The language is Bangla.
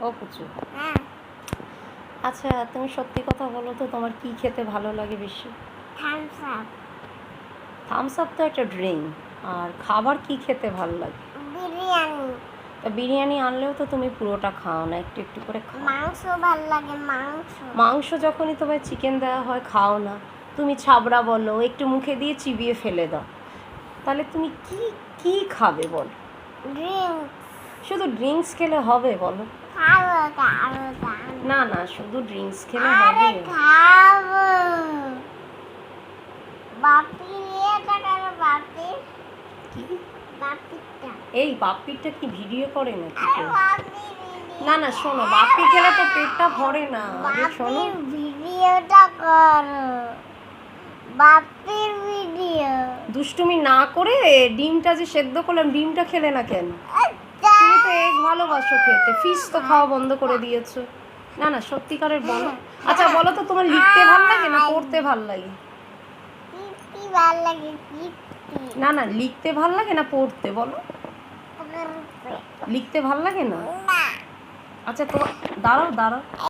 ও পুচু হ্যাঁ। আচ্ছা তুমি সত্যি কথা বলো তো তোমার কি খেতে ভালো লাগে বেশি? থামস আপ থামস আপ তো একটা ড্রিঙ্ক আর খাবার কি খেতে ভালো লাগে? বিরিয়ানি তা বিরিয়ানি আনলেও তো তুমি পুরোটা খাও না একটু একটু করে খাও। মাংস ভালো লাগে মাংস। মাংস যখনই তোমায় চিকেন দেওয়া হয় খাও না। তুমি ছাবড়া বলো একটু মুখে দিয়ে চিবিয়ে ফেলে দাও। তাহলে তুমি কি কি খাবে বল? ড্রিঙ্ক শুধু ড্রিঙ্কস খেলে হবে বলো। না না শুধু ড্রিঙ্কস খেলে হবে। এই বাপ্পিটা কি ভিডিও করে নাকি না না শোনো বাপ্পি খেলে তো পেটটা ভরে না। শোনো। ভিডিওটা করো। বাপির ভিডিও দুষ্টুমি না করে ডিমটা যে সেদ্ধ করলাম ডিমটা খেলে না কেন? ভালোবাসো খেতে। ফিশ তো খাওয়া বন্ধ করে দিয়েছ। না না সত্যিকারের বলো। আচ্ছা বলো তো তোমার লিখতে ভালো লাগে না পড়তে ভালো লাগে? ভালো লাগে না না লিখতে ভালো লাগে না পড়তে বলো। লিখতে ভালো লাগে না? না। আচ্ছা তোমার দাঁড়াও দাঁড়াও।